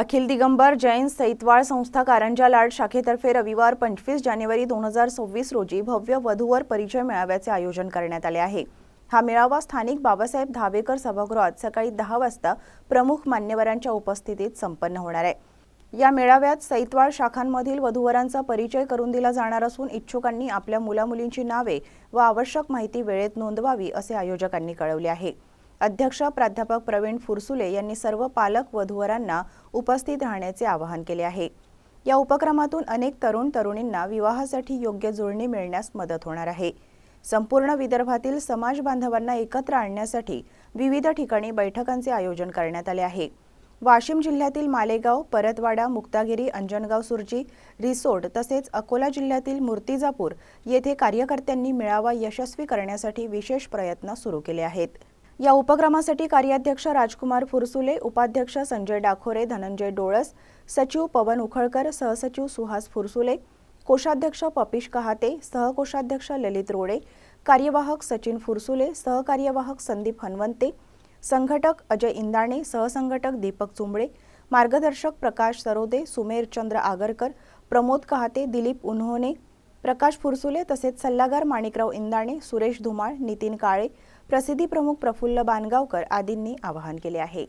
अखिल दिगंबर जैन सैतवाळ संस्था कारंजा लाड शाखेतर्फे रविवार पंचवीस जानेवारी दोन हजार सव्वीस रोजी भव्य वधूवर परिचय मेळाव्याचे आयोजन करण्यात आले आहे. हा मेळावा स्थानिक बाबासाहेब धावेकर सभागृहात सकाळी दहा वाजता प्रमुख मान्यवरांच्या उपस्थितीत संपन्न होणार आहे. या मेळाव्यात सैतवाळ शाखांमधील वधूवरांचा परिचय करून दिला जाणार असून इच्छुकांनी आपल्या मुलामुलींची नावे व आवश्यक माहिती वेळेत नोंदवावी असे आयोजकांनी कळवले आहे. अध्यक्ष प्राध्यापक प्रवीण फुरसुले यांनी सर्व पालक वधूवरांना उपस्थित राहण्याचे आवाहन केले आहे. या उपक्रमातून अनेक तरुण तरुणींना विवाहासाठी योग्य जुळणी मिळण्यास मदत होणार आहे. संपूर्ण विदर्भातील समाज बांधवांना एकत्र आणण्यासाठी विविध ठिकाणी बैठकांचे आयोजन करण्यात आले आहे. वाशिम जिल्ह्यातील मालेगाव परतवाडा मुक्तागिरी अंजनगाव सुरजी रिसोड तसेच अकोला जिल्ह्यातील मूर्तिजापूर येथे कार्यकर्त्यांनी मेळावा यशस्वी करण्यासाठी विशेष प्रयत्न सुरू केले आहेत. या उपक्रमासाठी कार्याध्यक्ष राजकुमार फुरसुले उपाध्यक्ष संजय डाखोरे धनंजय डोळस सचिव पवन उखळकर सहसचिव सुहास फुरसुले कोषाध्यक्ष पपिश कहाते सहकोषाध्यक्ष ललित रोडे कार्यवाहक सचिन फुरसुले सहकार्यवाहक संदीप हनवंते संघटक अजय इंदाणे सहसंघटक दीपक चुंबळे मार्गदर्शक प्रकाश सरोदे सुमेर चंद्र आगरकर प्रमोद कहाते दिलीप उन्होने प्रकाश फुरसुले तसेच सल्लागार माणिकराव इंदाणे सुरेश धुमाळ नितीन काळे प्रसिद्धी प्रमुख प्रफुल्ल बानगावकर आदींनी आवाहन केले आहे.